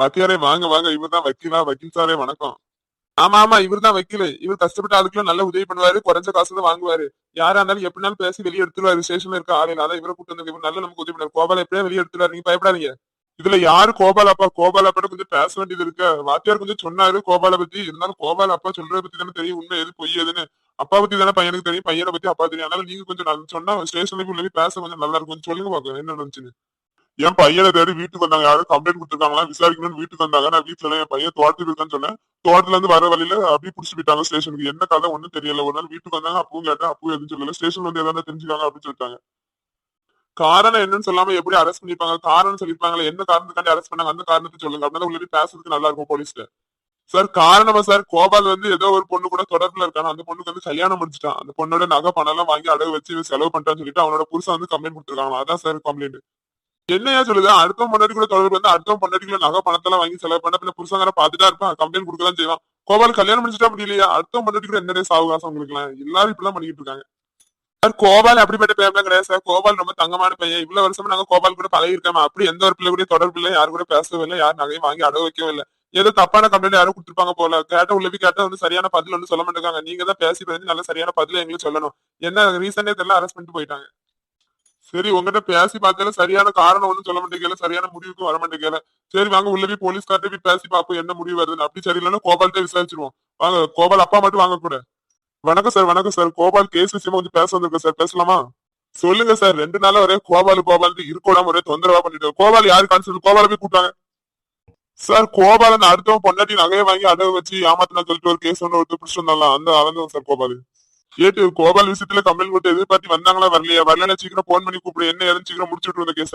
வாத்தியாரே வாங்க வாங்க. இவர் தான் வக்கீலா வக்கீல் சாரே வணக்கம். ஆமா ஆமா இவர் தான் வக்கீல். இவர் கஷ்டப்பட்ட ஆளுக்குலாம் நல்ல உதவி பண்ணுவாரு குறைஞ்ச காசு தான் வாங்குவாரு. யாரா இருந்தாலும் எப்படினாலும் பேசி வெளியே எடுத்துருவாரு. ஸ்டேஷன்ல இருக்க ஆளுங்க அதான் இவரை கூட்டு வந்து இவர் நல்ல நமக்கு உதவி பண்ணுவார். கோபால எப்படியா வெளியே எடுத்துருவாரு? நீங்க பயப்படாதீங்க. இதுல யாரு கோபால் அப்பா? கோபால் அப்பா கொஞ்சம் பேச வேண்டியது இருக்கு. வாத்தியார் கொஞ்சம் சொன்னாரு கோபால பத்தி. இருந்தாலும் கோபால் அப்பா சொல்றத பத்தி தானே தெரியும். உண்மை எது பொய் எதுன்னு. அப்பா பத்தி தானே பையனுக்கு தெரியும். பையனை பத்தி அப்பா தெரியும். அதனால நீங்க கொஞ்சம் சொன்னா ஸ்டேஷன்ல போய் உள்ள போய் பேச கொஞ்சம் நல்லா இருக்கும். சொல்லுங்க பாக்க என்ன நடந்துச்சுன்னு. என் பையனை தேடி வீட்டுக்கு வந்தாங்க. யாரும் கம்ப்ளைண்ட் கொடுத்துருக்காங்களா? விசாரிக்கணும்னு வீட்டுக்கு வந்தாங்க. நான் வீட்டுல என் பையன் தோட்டத்துக்கு இருக்கான்னு சொன்னேன். தோட்டத்துல இருந்து வர வழியில அப்படியே புடிச்சு போயிட்டாங்க ஸ்டேஷனுக்கு. என்ன கதை ஒண்ணும் தெரியல. ஒரு நாள் வீட்டுக்கு வந்தாங்க. அப்பவும் கேட்டேன். அப்பவும் எதுவும் சொல்லல. ஸ்டேஷன் வந்து எதாவது தெரிஞ்சுக்காங்க அப்படின்னு சொல்லிட்டாங்க. காரணம் என்னன்னு சொல்லாம எப்படி அரெஸ்ட் பண்ணிருப்பாங்க காரணம் சொல்லிருப்பாங்களா என்ன காரணத்துக்காண்டி அரெஸ்ட் பண்ணாங்க? அந்த காரணத்தை சொல்லுங்க. அப்படின்னா உள்ள பேசுறதுக்கு நல்லா இருக்கும் போலீஸ்ல சார் காரணமா சார் கோபால் வந்து ஏதோ ஒரு பொண்ணு கூட தொடர்புல இருக்கான? அந்த பொண்ணுக்கு வந்து கல்யாணம் முடிச்சிட்டான் அந்த பொண்ணோட நகை பணம் எல்லாம் வாங்கி அடகு வச்சு செலவு பண்ணிட்டான்னு சொல்லிட்டு அவனோட புருஷன் வந்து கம்ப்ளைண்ட் கொடுத்துருக்காங்க அதான் சார் கம்ப்ளைண்ட் என்னையா சொல்லுது? அடுத்த பொண்டாட்டி கூட தொடர்பு வந்து அடுத்த பொண்டாட்டிக்குள்ள நகை பணத்தெல்லாம் வாங்கி செலவு பண்ண பின்ன புருஷங்கார பாத்துட்டா இருப்பான். கம்ப்ளைண்ட் கொடுக்கலாம் செய்வான். கோபால் கல்யாணம் முடிச்சிட்டா முடியலையா அடுத்த பொண்டாட்டி கூட என்ன சாவகாசம் உங்களுக்கு எல்லாரும் இப்படிலாம் பண்ணிட்டு இருக்காங்க. சார் கோபால் அப்படிப்பட்ட பேர்லாம் கிடையாது சார். கோபால் ரொம்ப தங்கமான பையன். இவ்வளவு வருஷமா நாங்க கோபால் கூட பழகி அப்படி எந்த ஒரு பிள்ளை கூட தொடர்பு இல்லை யாரு கூட பேசவும் இல்லை. யார் நகையும் வாங்கி அடகு வைக்கவும் இல்லை. ஏதோ தப்பான கம்ப்ளைண்ட் யாரும் கொடுத்துருப்பாங்க போல. கேட்ட உள்ள போய் கேட்டா வந்து சரியான பதில் ஒன்றும் சொல்ல மாட்டேங்காங்க நீங்க தான் பேசி பேசி நல்ல சரியான பதில எங்களுக்கு சொல்லணும். என்ன ரீசனே தெரியல அரெஸ்ட் பண்ணிட்டு போயிட்டாங்க. சரி உங்ககிட்ட பேசி பார்த்தால சரியான காரணம் ஒன்றும் சொல்ல மாட்டேங்கல. சரியான முடிவுக்கு வர மாட்டேங்கல. சரி வாங்க உள்ள போய் போலீஸ்கார்ட்ட போய் பேசி பார்ப்போம் என்ன முடிவு வருதுன்னு. அப்படி சரியில்லைன்னா கோபால்கிட்ட விசாரிச்சிருவோம். வாங்க கோபால் அப்பா மட்டும் வாங்க கூட. வணக்கம் சார் வணக்கம் சார். கோபால் கேஸ் விஷயமா கொஞ்சம் பேச வந்திருக்கேன் சார். பேசலாமா? சொல்லுங்க சார். ரெண்டு நாளா ஒரே கோபால் கோபால் இருக்கோடாம. ஒரே தொந்தரவா பண்ணிட்டு கோபால் யாரு கான்சல் கோபால போய் கூட்டாங்க சார் கோபால் அடுத்தவன் பொண்டாட்டி நகையை வாங்கி அடகு வச்சு ஏமாத்தினா சொல்லிட்டு ஒரு கேஸ் ஒன்று ஒருத்தர் பிடிச்சிருந்தாலும் அந்த அவன் சார் கோபால். ஏட்டு கோபால் விஷயத்துல கம்ப்ளைண்ட் கொடுத்து எதிர்பார்த்து வந்தாங்களா வரலையா? வரலன்னா சீக்கிரம் போன் பண்ணி கூப்பிடு. என்ன ஏதுன்னு சீக்கிரம் முடிச்சுட்டு இருந்த கேஸ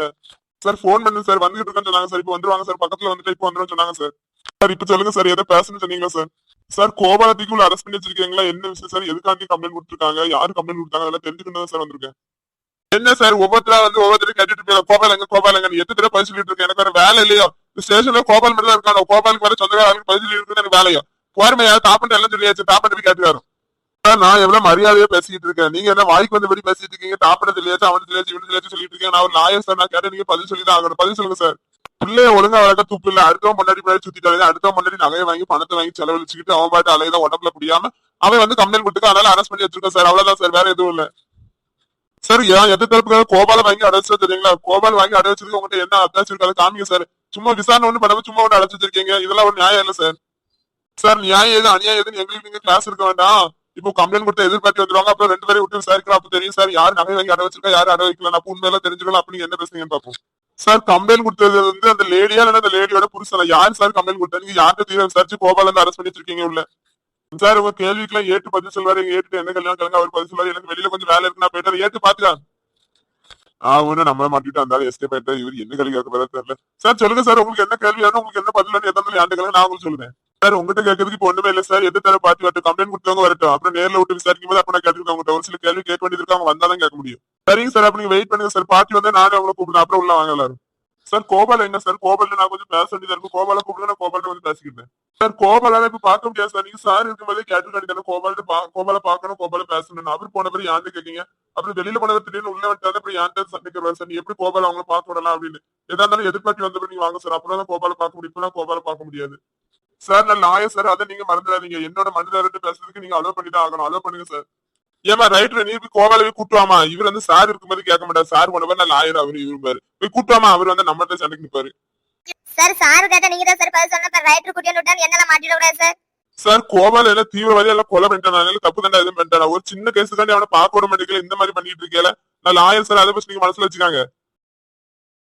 சார் போன் பண்ணு சார். வந்துட்டு இருக்கேன்னு சொன்னாங்க சார். இப்போ வந்துருவாங்க சார். பக்கத்துல வந்துட்டு இப்போ வந்துரும் சொன்னாங்க சார். சார் இப்ப சொல்லுங்க சார். எதை பேசணும்னு சொன்னீங்களா சார்? சார் கோபாலத்துக்குள்ள அரெஸ்ட் பண்ணி வச்சிருக்கீங்களா? என்ன விஷயம் சார்? எதுக்காண்டி கம்ப்ளைண்ட் கொடுத்துருக்காங்க? யாரு கம்ப்ளைண்ட் கொடுத்தாங்க? அதெல்லாம் தெரிஞ்சுக்கணும் சார் வந்திருக்கேன். என்ன சார்? ஒவ்வொருத்தரா வந்து ஒவ்வொருத்தரும் கேட்டுட்டு இருப்பீங்க கோபால் எங்க? கோபால் எங்க? எத்தனை தடவை பதில் சொல்லிட்டு இருக்கேன் எனக்கு வேற வேலை இல்லையோ. ஸ்டேஷன்ல கோபால் மட்டும் தான் இருக்காங்க கோபாலுக்கு வர சொந்த ஆளுக்கு பதில் சொல்லிட்டு இருக்குது எனக்கு வேலையோ. போறமையா தாப்பண்டு எல்லாம் சொல்லியாச்சு. தாப்பண்டு போய் கேட்டுக்காரு நான் எவ்வளவு மரியாதையா பேசிட்டு இருக்கேன். நீங்க என்ன வாய்க்கு வந்தபடி பேசிட்டு இருக்கீங்க? தாப்பட தெரியாச்சு அவன் தெரியாச்சு இவனுக்கு தெரியாச்சு சொல்லிட்டு இருக்கேன் நான் ஒரு லாயர் சார் நான் கேட்டேன் நீங்க பதில் சொல்லி தான் ஆகணும். பதில் சொல்லுங்க சார் பிள்ளைய ஒழுங்கா வளர்க்க துப்பு இல்ல. அடுத்தவன் முன்னாடி முன்னாடி சுத்திட்டாங்க அடுத்தவன் முன்னாடி நகையை வாங்கி பணத்தை வாங்கி செலவழிச்சுக்கிட்டு அவன் பாட்டு அலையதான் உடம்புல முடியாம அவன் வந்து கம்ப்ளைண்ட் கொடுத்துக்க அதனால அரெஸ்ட் பண்ணி வச்சிருக்கேன் சார் அவ்வளவுதான் சார் வேற எதுவும் இல்ல. சார் ஏன் எந்த தரப்புக்காக கோபால வாங்கி அடைச்சது தெரியுங்களா கோபால் வாங்கி அடை வச்சிருக்கு உங்ககிட்ட என்ன அத்தாச்சு இருக்காது காமிங்க சார் சும்மா விசாரணை ஒண்ணு பண்ணாம சும்மா ஒண்ணு அடைச்சு வச்சிருக்கீங்க. இதெல்லாம் ஒரு நியாயம் இல்ல சார் சார் நியாயம் எது அநியாயம் எதுன்னு எங்களுக்கு நீங்க கிளாஸ் இருக்க வேண்டாம். இப்போ கம்ப்ளைண்ட் கொடுத்து எதிர்பார்த்து வந்துருவாங்க. அப்புறம் ரெண்டு பேரும் விட்டு விசாரிக்கலாம் அப்ப தெரியும். சார் யார் நகை வாங்கி அடை வச்சிருக்கா? யார் அடை வைக்கலாம் அப்ப உண்மையெல்லாம் தெரிஞ்சுக்கலாம் அப்படின்னு என்ன பேசுறீங்கன்னு பார்ப்போம். சார் கம்ப்ளைண்ட் கொடுத்தது வந்து அந்த லேடியா இல்ல அந்த லேடியோட புருஷன் யார் சார் கம்ப்ளைண்ட் கொடுத்தா? நீங்க யார்கிட்ட தீவிர விசாரிச்சு கோபால இருந்து அரெஸ்ட் பண்ணிட்டு இருக்கீங்க உள்ள? சார் உங்க கேள்விக்கெல்லாம் ஏட்டு பதில் சொல்வாரு. எங்க ஏட்டு என்ன கல்யாணம் கிழங்கு அவர் பதில் சொல்வாரு. எனக்கு வெளியில கொஞ்சம் வேலை இருக்கு நான் போயிட்டு ஏட்டு பாத்துக்கலாம் அவனு நம்ம மாட்டிட்டு வந்தாலும் எஸ்டே போயிட்டா இவர் என்ன கல்வி கேட்க தெரியல. சார் சொல்லுங்க சார். உங்களுக்கு என்ன கேள்வி வேணும் உங்களுக்கு என்ன பதில் வேணும் எத்தனை ஆண்டு நான் உங்களுக்கு சொல்லுவேன் சார் உங்ககிட்ட கேட்கறதுக்கு இப்போ ஒண்ணுமே இல்ல சார். எந்த தர பார்த்து வரட்டும் கம்ப்ளைண்ட் கொடுத்தவங்க வரட்டும். அப்புறம் நேர்ல விட்டு விசாரிக்கும் போது அப்ப நான் கேட்டுருக்கேன் உங்கள்கிட்ட ஒரு சில கேள்வி கேட்க வேண்டியது அவங்க வந்தாலும் கேட்க முடியும். சரிங்க சார் அப்ப நீங்க வெயிட் பண்ணுங்க சார். பாத்தி வந்து நானே உங்களை கூப்பிடுறேன். அப்புறம் உள்ள வாங்க எல்லாரும். சார் கோபால என்ன சார்? கோபால நான் கொஞ்சம் பேச வேண்டியதா இருக்கும். கோபால கூப்பிடுறேன் கோபால வந்து பேசிக்கிட்டேன் சார் கோபாலால இப்ப பார்க்க முடியாது சார். நீங்க சார் இருக்கும்போதே கேட்டு வேண்டியதானே கோபால பா- கோபால பாக்கணும் கோபால பேசணும் அவர் போன பிறகு யார்கிட்ட கேட்கீங்க அப்புறம் வெளியில போனவர் திடீர்னு உள்ள வந்துட்டாரு அப்புறம் யார்கிட்ட சண்டைக்கு சார்? நீ எப்படி கோபால அவங்கள பாக்க விடலாம் அப்படின்னு. எதா இருந்தாலும் எதிர்பார்த்து வந்த நீங்க வாங்க சார். அப்புறம் தான் கோபால பார்க்க முடியும். இப்பெல்லாம் கோபால பார்க்க முடியாது. சார் நான் லாயர் சார் அதை நீங்க மறந்துடாதீங்க. என்னோட மனிதர்கிட்ட பேசுறதுக்கு நீங்க அலோ பண்ணி தான் ஆகணும். அலோ பண்ணுங்க சார் ஏமா ரைட்ல நீ போய் போய் கூட்டுவாமா இவர் வந்து சார் இருக்கும்போது கேட்க மாட்டார். சார் போனவர் நான் லாயர் அவரு இவரு போய் கூட்டுவாமா அவர் வந்து நம்மகிட்ட சண்டைக்கு நிப்பாரு. சார் சாரு கேட்டா நீங்க தான் சார் பதில் சொன்ன ரைட்டர் குட்டியை விட்டா என்னால மாட்டிட சார் சார் கோபால எல்லாம் தீவிரவாதி எல்லாம் கொலை பண்ணிட்டான். தப்பு தாண்டா எதுவும் பண்ணிட்டான். ஒரு சின்ன கேஸ் தாண்டி அவனை பார்க்க விட மாட்டேங்கல. இந்த மாதிரி பண்ணிட்டு இருக்கேல நான் லாயர் சார் அதை பத்தி நீங்க மனசுல வச்சுக்காங்க.